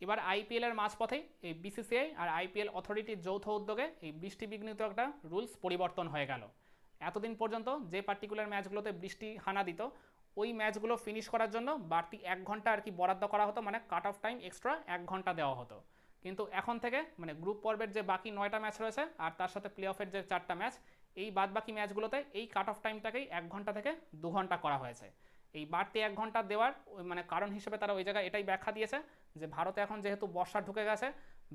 এবার আইপিএলের মাঝপথেই এই বিসিসিআই আর আইপিএল অথরিটির যৌথ উদ্যোগে এই বৃষ্টি বিঘ্নিত একটা রুলস পরিবর্তন হয়ে গেল। এতদিন পর্যন্ত যে পার্টিকুলার ম্যাচগুলোতে বৃষ্টি হানা দিত, ওই ম্যাচগুলো ফিনিশ করার জন্য বাড়তি এক ঘণ্টা আর কি বরাদ্দ করা হতো মানে কাট অফ টাইম এক্সট্রা এক ঘণ্টা দেওয়া হতো। কিন্তু এখন থেকে মানে গ্রুপ পর্বের যে বাকি নয়টা ম্যাচ রয়েছে আর তার সাথে প্লে অফের যে চারটা ম্যাচ এই বাদবাকি ম্যাচগুলোতে এই কাট অফ টাইমটাকেই এক ঘণ্টা থেকে দু ঘণ্টা করা হয়েছে। এই বাড়তি এক ঘণ্টা দেওয়ার মানে কারণ হিসেবে তারা ওই জায়গায় এটাই ব্যাখ্যা দিয়েছে যে ভারতে এখন যেহেতু বর্ষা ঢুকে গেছে,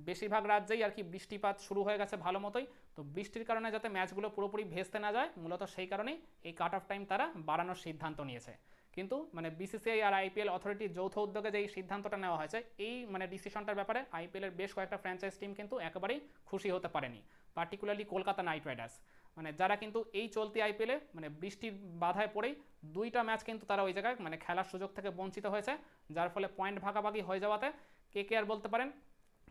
বেশিরভাগ রাজ্যেই আর কি বৃষ্টিপাত শুরু হয়ে গেছে ভালো মতোই। তো বৃষ্টির কারণে যাতে ম্যাচগুলো পুরোপুরি ভেস্তে না যায়, মূলত সেই কারণেই এই কাট অফ টাইম তারা বাড়ানোর সিদ্ধান্ত নিয়েছে। কিন্তু মানে বিসিসিআই আর আইপিএল অথরিটির যৌথ উদ্যোগে যে এই সিদ্ধান্তটা নেওয়া হয়েছে, এই মানে ডিসিশনটার ব্যাপারে আইপিএলের বেশ কয়েকটা ফ্র্যাঞ্চাইজ টিম কিন্তু একেবারেই খুশি হতে পারেনি পার্টিকুলারলি কলকাতা নাইট রাইডার্স মানে যারা কিন্তু এই চলতি আইপিএলে মানে বৃষ্টির বাধায় পড়েই দুইটা ম্যাচ কিন্তু তারা ওই জায়গায় মানে খেলার সুযোগ থেকে বঞ্চিত হয়েছে, যার ফলে পয়েন্ট ভাগাভাগি হয়ে যাওয়াতে কে কে আর বলতে পারেন?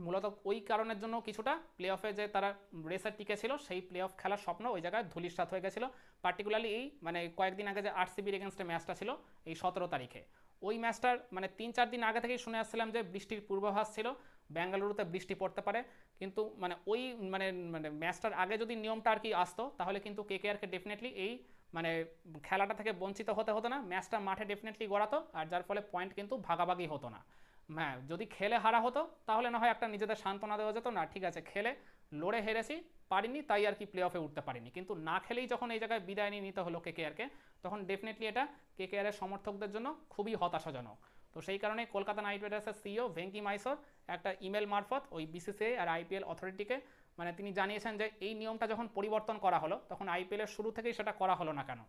মূলত ওই কারণের জন্য কিছুটা প্লে অফে যে তারা রেসের টিকে ছিল, সেই প্লে অফ খেলার স্বপ্ন ওই জায়গায় ধুলিসাৎ হয়ে গেছিল। পার্টিকুলারলি এই মানে কয়েকদিন আগে যে আরসিবির এগেনস্টে ম্যাচটা ছিল, এই সতেরো তারিখে। ওই ম্যাচটার মানে তিন চার দিন আগে থেকেই শুনে আসছিলাম যে বৃষ্টির পূর্বাভাস ছিল। বেঙ্গালুরুতে বৃষ্টি পড়তে পারে, কিন্তু মানে ওই মানে মানে ম্যাচটার আগে যদি নিয়মটা আর কি আসতো, তাহলে কিন্তু কে কে আরকে ডেফিনেটলি এই মানে খেলাটা থেকে বঞ্চিত হতে হতো না, ম্যাচটা মাঠে ডেফিনেটলি গড়াতো, আর যার ফলে পয়েন্ট কিন্তু ভাগাভাগি হতো না। হ্যাঁ যদি খেলে হারা হতো, তাহলে না হয় একটা নিজেদের সান্ত্বনা দেওয়া যেত, না, ঠিক আছে, খেলে, লড়ে হেরেছি, পারিনি, তাই আর কি প্লে অফে উঠতে পারিনি। কিন্তু না খেলেই যখন এই জায়গায় বিদায় নিয়ে নিতে হলো কে কেআরকে তখন ডেফিনেটলি এটা কে কেআরের সমর্থকদের জন্য খুবই হতাশাজনক। তো সেই কারণে কলকাতা নাইট রাইডার্সের সিইও ভেঙ্কি মাইসর একটা ইমেল মারফত ওই বিসিসিআই আর আইপিএল অথরিটিকে মানে তিনি জানিয়েছেন যে এই নিয়মটা যখন পরিবর্তন করা হলো, তখন আইপিএলের শুরু থেকেই সেটা করা হলো না কেন?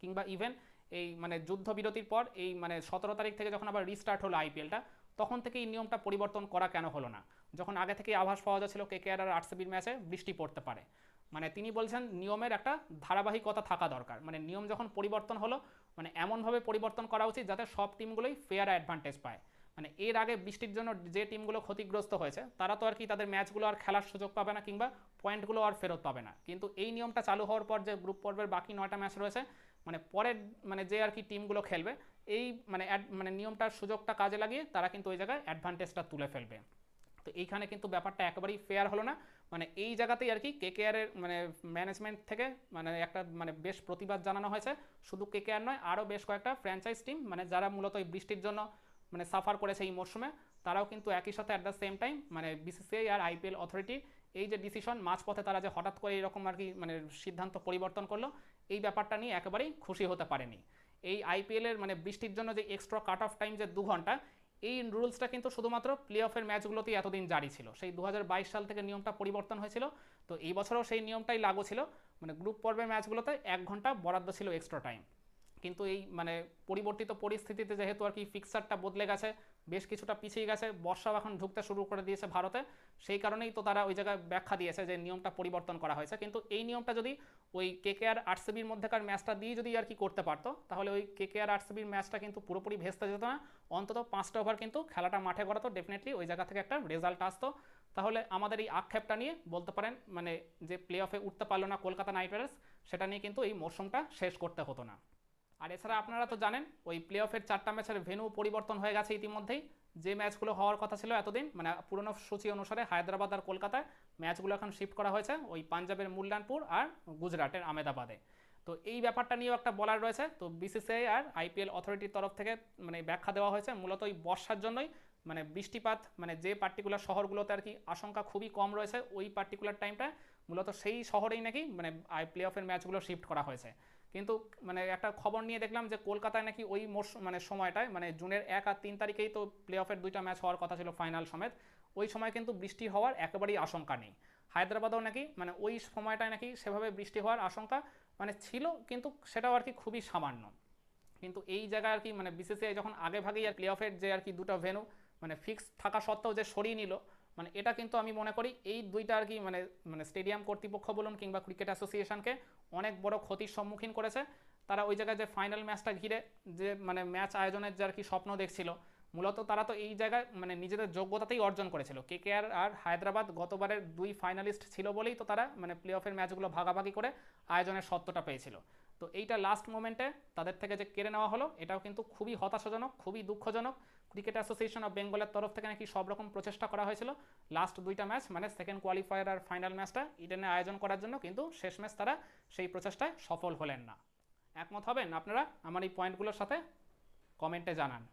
কিংবা ইভেন এই মানে যুদ্ধবিরতির পর এই মানে সতেরো তারিখ থেকে যখন আবার রিস্টার্ট হলো আইপিএলটা তখন থেকে এই নিয়মটা পরিবর্তন করা কেন হলো না? যখন আগে থেকে আভাস পাওয়া যাচ্ছিল কে কে আর আর আরসিবির ম্যাচে বৃষ্টি পড়তে পারে। মানে তিনি বলছেন নিয়মের একটা ধারাবাহিকতা থাকা দরকার। মানে নিয়ম যখন পরিবর্তন হলো মানে এমনভাবে পরিবর্তন করা উচিত যাতে সব টিমগুলোই ফেয়ার অ্যাডভান্টেজ পায়। মানে এর আগে বৃষ্টির জন্য যে টিমগুলো ক্ষতিগ্রস্ত হয়েছে, তারা তো আর কি তাদের ম্যাচগুলো আর খেলার সুযোগ পাবে না কিংবা পয়েন্টগুলো আর ফেরত পাবে না। কিন্তু এই নিয়মটা চালু হওয়ার পর যে গ্রুপ পর্বের বাকি নয়টা ম্যাচ রয়েছে মানে পরের মানে যে আর কি টিমগুলো খেলবে, এই মানে মানে নিয়মটার সুযোগটা কাজে লাগিয়ে তারা কিন্তু ওই জায়গায় অ্যাডভান্টেজটা তুলে ফেলবে। তো এইখানে কিন্তু ব্যাপারটা একেবারেই ফেয়ার হলো না। মানে এই জায়গাতেই আর কি কে কেআরের মানে ম্যানেজমেন্ট থেকে মানে একটা মানে বেশ প্রতিবাদ জানানো হয়েছে। শুধু কে কেআর নয় আরও বেশ কয়েকটা ফ্র্যাঞ্চাইজ টিম মানে যারা মূলত এই বৃষ্টির জন্য মানে সাফার করেছে এই মরশুমে তারাও কিন্তু একই সাথে অ্যাট দ্য সেম টাইম মানে বিসিসিআই আর আইপিএল অথরিটি এই যে ডিসিশন মাঝপথে তারা যে হঠাৎ করে এরকম আর কি মানে সিদ্ধান্ত পরিবর্তন করল, এই ব্যাপারটা নিয়ে একেবারেই খুশি হতে পারেনি। এই আইপিএলের মানে বৃষ্টির জন্য যে এক্সট্রা কাট অফ টাইম যে দু ঘণ্টা এই রুলসটা কিন্তু শুধুমাত্র প্লে অফের ম্যাচগুলোতেই এতদিন জারি ছিল। সেই দু হাজার বাইশ সাল থেকে নিয়মটা পরিবর্তন হয়েছিল। তো এই বছরও সেই নিয়মটাই লাগু ছিল। মানে গ্রুপ পর্বের ম্যাচগুলোতে এক ঘণ্টা বরাদ্দ ছিল এক্সট্রা টাইম কিন্তু এই মানে পরিবর্তিত পরিস্থিতিতে যেহেতু আর কি ফিক্সারটা বদলে গেছে বেশ কিছুটা পিছিয়ে গেছে। বর্ষাও এখন ঢুকতে শুরু করে দিয়েছে ভারতে। সেই কারণেই তো তারা ওই জায়গায় ব্যাখ্যা দিয়েছে যে নিয়মটা পরিবর্তন করা হয়েছে। কিন্তু এই নিয়মটা যদি ওই কে কে আর আরসিবির মধ্যেকার ম্যাচটা দিয়ে যদি আর কি করতে পারতো, তাহলে ওই কে কে আর আরসিবির ম্যাচটা কিন্তু পুরোপুরি ভেস্তে যেত না। অন্তত পাঁচটা ওভার কিন্তু খেলাটা মাঠে করাতো ডেফিনেটলি ওই জায়গা থেকে একটা রেজাল্ট আসতো। তাহলে আমাদের এই আক্ষেপটা নিয়ে বলতে পারেন মানে যে প্লে অফে উঠতে পারল না কলকাতা নাইট রাইডার্স, সেটা নিয়ে কিন্তু এই মরশুমটা শেষ করতে হতো না। আর এছাড়া আপনারা তো জানেন, ওই প্লে অফের চারটা ম্যাচের ভেনু পরিবর্তন হয়ে গেছে ইতিমধ্যেই। যে ম্যাচগুলো হওয়ার কথা ছিল এতদিন মানে পুরনো সূচি অনুসারে হায়দ্রাবাদ আর কলকাতায় ম্যাচগুলো এখন শিফট করা হয়েছে, ওই পাঞ্জাবের মুল্লানপুর আর গুজরাটের আমেদাবাদে তো এই ব্যাপারটা নিয়েও একটা বলার রয়েছে, তো বিসিসিআই আর আইপিএল অথরিটির তরফ থেকে মানে ব্যাখ্যা দেওয়া হয়েছে, মূলত ওই বর্ষার জন্যই মানে বৃষ্টিপাত মানে যে পার্টিকুলার শহরগুলোতে আর কি আশঙ্কা খুবই কম রয়েছে, ওই পার্টিকুলার টাইমটা মূলত সেই শহরেই নাকি মানে আই প্লে অফের ম্যাচগুলো শিফট করা হয়েছে। কিন্তু মানে একটা খবর নিয়ে দেখলাম যে কলকাতায় নাকি ওই মানে সময়টায় মানে জুনের এক আর তিন তারিখেই তো প্লে অফের দুইটা ম্যাচ হওয়ার কথা ছিল ফাইনাল সমেত, ওই সময় কিন্তু বৃষ্টি হওয়ার একেবারেই আশঙ্কা নেই। হায়দ্রাবাদেও নাকি মানে ওই সময়টায় নাকি সেভাবে বৃষ্টি হওয়ার আশঙ্কা মানে ছিল, কিন্তু সেটাও আর কি খুবই সামান্য। কিন্তু এই জায়গায় আর কি মানে বিসিসিআই যখন আগে ভাগেই আর প্লে অফের যে আর কি দুটো ভেনু মানে ফিক্স থাকা সত্ত্বেও যে সরিয়ে নিল মানে এটা কিন্তু আমি মনে করি এই দুইটা আর কি মানে মানে স্টেডিয়াম কর্তৃপক্ষ বলুন কিংবা ক্রিকেট অ্যাসোসিয়েশনকে অনেক বড় ক্ষতির সম্মুখীন করেছে। তারা ওই জায়গায় যে ফাইনাল ম্যাচটা ঘিরে যে মানে ম্যাচ আয়োজনের যে আর কি স্বপ্ন দেখছিল, মূলত তারা তো এই জায়গায় মানে নিজেদের যোগ্যতাতেই অর্জন করেছিল। কে কে আর আর হায়দ্রাবাদ গতবারের দুই ফাইনালিস্ট ছিল বলেই তো তারা মানে প্লে অফের ম্যাচগুলো ভাগাভাগি করে আয়োজনের সত্যটা পেয়েছিল। তো এইটা লাস্ট মোমেন্টে তাদের থেকে যে কেড়ে নেওয়া হলো, এটাও কিন্তু খুবই হতাশাজনক, খুবই দুঃখজনক। ক্রিকেট অ্যাসোসিয়েশন অফ বেঙ্গলের তরফ থেকে নাকি সব রকম প্রচেষ্টা করা হয়েছিল। লাস্ট দুইটা ম্যাচ মানে সেকেন্ড কোয়ালিফায়ার আর ফাইনাল ম্যাচটা ইডেনে আয়োজন করার জন্য কিন্তু শেষ ম্যাচ তারা সেই প্রচেষ্টায় সফল হলেন না। একমত হবেন আপনারা? আমার এই পয়েন্টগুলোর সাথে কমেন্টে জানান।